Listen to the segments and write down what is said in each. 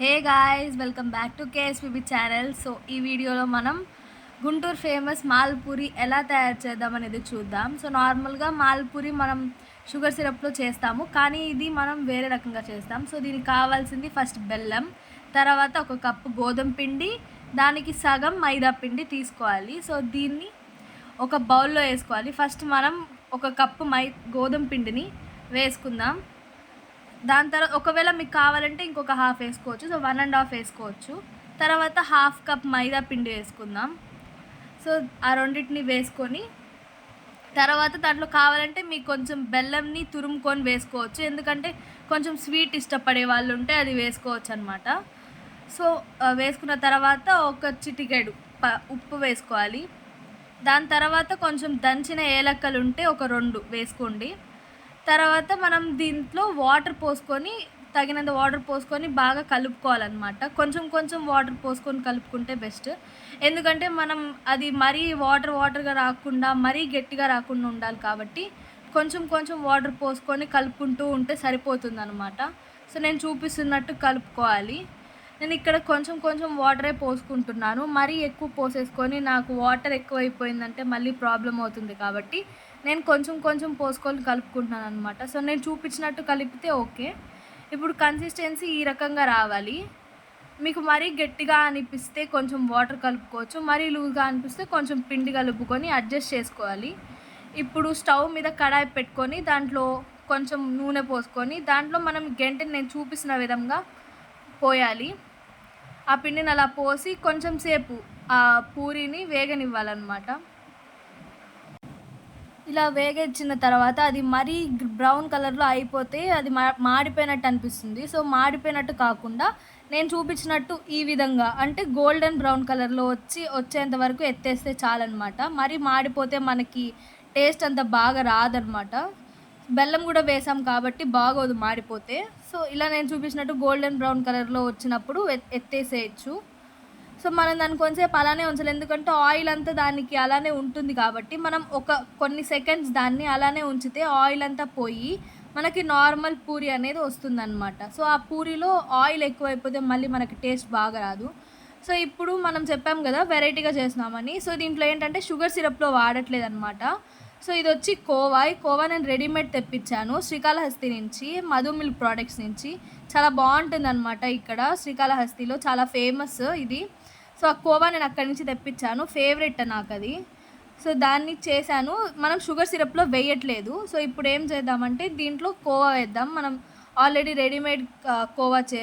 Hey guys welcome back to KSPB channel so ఈ వీడియోలో మనం గుంటూరు ఫేమస్ మాల్పూరి ఎలా తయారు చేద్దాం అనేది చూద్దాం. సో నార్మల్గా మాల్పూరి మనం షుగర్ సిరప్లో చేస్తాము కానీ ఇది మనం వేరే రకంగా చేస్తాం. సో దీనికి కావాల్సింది ఫస్ట్ బెల్లం తర్వాత ఒక కప్పు గోధుమ పిండి దానికి సగం మైదా పిండి తీసుకోవాలి. సో దీన్ని ఒక బౌల్లో వేసుకోవాలి. ఫస్ట్ మనం ఒక కప్పు మై గోధుమ పిండిని వేసుకుందాం. దాని తర్వాత ఒకవేళ మీకు కావాలంటే ఇంకొక హాఫ్ వేసుకోవచ్చు. సో వన్ అండ్ హాఫ్ వేసుకోవచ్చు. తర్వాత హాఫ్ కప్ మైదా పిండి వేసుకుందాం. సో ఆ రెండింటిని వేసుకొని తర్వాత దాంట్లో కావాలంటే మీకు కొంచెం బెల్లంని తురుముకొని వేసుకోవచ్చు. ఎందుకంటే కొంచెం స్వీట్ ఇష్టపడే వాళ్ళు ఉంటే అది వేసుకోవచ్చు అనమాట సో వేసుకున్న తర్వాత ఒక చిటికెడు ప ఉప్పు వేసుకోవాలి. దాని తర్వాత కొంచెం దంచిన ఏలక్కలు ఉంటే ఒక రెండు వేసుకోండి. తర్వాత మనం దీంట్లో వాటర్ పోసుకొని తగినంత వాటర్ పోసుకొని బాగా కలుపుకోవాలన్నమాట. కొంచెం కొంచెం వాటర్ పోసుకొని కలుపుకుంటే బెస్ట్ ఎందుకంటే మనం అది మరీ వాటర్ వాటర్గా రాకుండా మరీ గట్టిగా రాకుండా ఉండాలి కాబట్టి కొంచెం కొంచెం వాటర్ పోసుకొని కలుపుకుంటూ ఉంటే సరిపోతుంది అనమాట సో నేను చూపిస్తున్నట్టు కలుపుకోవాలి. నేను ఇక్కడ కొంచెం కొంచెం వాటరే పోసుకుంటున్నాను. మరీ ఎక్కువ పోసేసుకొని నాకు వాటర్ ఎక్కువ అయిపోయిందంటే మళ్ళీ ప్రాబ్లం అవుతుంది కాబట్టి నేను కొంచెం కొంచెం పోసుకొని కలుపుకుంటున్నాను అనమాట సో నేను చూపించినట్టు కలిపితే ఓకే. ఇప్పుడు కన్సిస్టెన్సీ ఈ రకంగా రావాలి. మీకు మరీ గట్టిగా అనిపిస్తే కొంచెం వాటర్ కలుపుకోవచ్చు. మరీ లూజ్గా అనిపిస్తే కొంచెం పిండి కలుపుకొని అడ్జస్ట్ చేసుకోవాలి. ఇప్పుడు స్టవ్ మీద కడాయి పెట్టుకొని దాంట్లో కొంచెం నూనె పోసుకొని దాంట్లో మనం గంటని నేను చూపిస్తున్న విధంగా పోయాలి. ఆ పిండిని అలా పోసి కొంచెం సేపు ఆ పూరిని వేగనివ్వాలన్నమాట. ఇలా వేగించిన తర్వాత అది మరీ బ్రౌన్ కలర్లో అయిపోతే అది మా మాడిపోయినట్టు అనిపిస్తుంది. సో మాడిపోయినట్టు కాకుండా నేను చూపించినట్టు ఈ విధంగా అంటే గోల్డెన్ బ్రౌన్ కలర్లో వచ్చి వచ్చేంత వరకు ఎత్తేస్తే చాలన్నమాట. మరీ మాడిపోతే మనకి టేస్ట్ అంత బాగా రాదనమాట బెల్లం కూడా వేసాం కాబట్టి బాగోదు మాడిపోతే. సో ఇలా నేను చూపించినట్టు గోల్డెన్ బ్రౌన్ కలర్లో వచ్చినప్పుడు ఎత్- ఎత్తేసేయచ్చు. సో మనం దాన్ని కొంచెంసేపు అలానే ఉంచాలి. ఎందుకంటే ఆయిల్ అంతా దానికి అలానే ఉంటుంది కాబట్టి మనం ఒక కొన్ని సెకండ్స్ దాన్ని అలానే ఉంచితే ఆయిల్ అంతా పోయి మనకి నార్మల్ పూరి అనేది వస్తుందన్నమాట. సో ఆ పూరిలో ఆయిల్ ఎక్కువైపోతే మళ్ళీ మనకి టేస్ట్ బాగా రాదు. సో ఇప్పుడు మనం చెప్పాం కదా వెరైటీగా చేస్తున్నామని. సో దీంట్లో ఏంటంటే షుగర్ సిరప్లో వాడట్లేదు అనమాట సో ఇది వచ్చి కోవా. ఈ కోవా నేను రెడీమేడ్ తెప్పించాను శ్రీకాళహస్తి నుంచి మధు మిల్క్ ప్రోడక్ట్స్ నుంచి. చాలా బాగుంటుంది అనమాట ఇక్కడ శ్రీకాళహస్తిలో చాలా ఫేమస్ ఇది. సో ఆ కోవా నేను అక్కడి నుంచి తెప్పించాను ఫేవరెట్ నాకు అది సో దాన్ని చేశాను. మనం షుగర్ సిరప్లో వేయట్లేదు. సో ఇప్పుడు ఏం చేద్దామంటే దీంట్లో కోవా వేద్దాం. మనం ఆల్రెడీ రెడీమేడ్ కోవా చే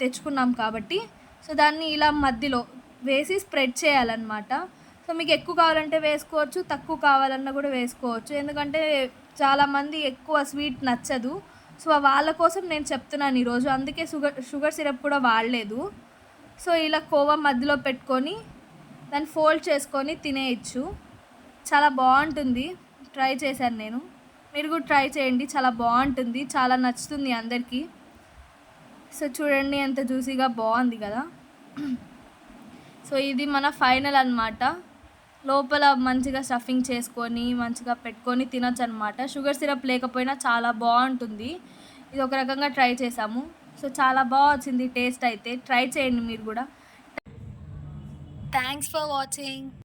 తెచ్చుకున్నాం కాబట్టి. సో దాన్ని ఇలా మధ్యలో వేసి స్ప్రెడ్ చేయాలన్నమాట. సో మీకు ఎక్కువ కావాలంటే వేసుకోవచ్చు తక్కువ కావాలన్నా కూడా వేసుకోవచ్చు. ఎందుకంటే చాలామంది ఎక్కువ స్వీట్ నచ్చదు. సో వాళ్ళ కోసం నేను చెప్తున్నాను ఈరోజు. అందుకే షుగర్ షుగర్ సిరప్ కూడా వాడలేదు. సో ఇలా కోవా మధ్యలో పెట్టుకొని దాన్ని ఫోల్డ్ చేసుకొని తినేయచ్చు. చాలా బాగుంటుంది. ట్రై చేశాను నేను. మీరు కూడా ట్రై చేయండి. చాలా బాగుంటుంది. చాలా నచ్చుతుంది అందరికీ. సో చూడండి ఎంత జ్యూసీగా బాగుంది కదా. సో ఇది మన ఫైనల్ అన్నమాట. లోపల మంచిగా స్టఫింగ్ చేసుకొని మంచిగా పెట్టుకొని తినొచ్చు అనమాట షుగర్ సిరప్ లేకపోయినా చాలా బాగుంటుంది. ఇది ఒక రకంగా ట్రై చేసాము సో చాలా బాగా వచ్చింది టేస్ట్ అయితే. ట్రై చేయండి మీరు కూడా. Thanks for watching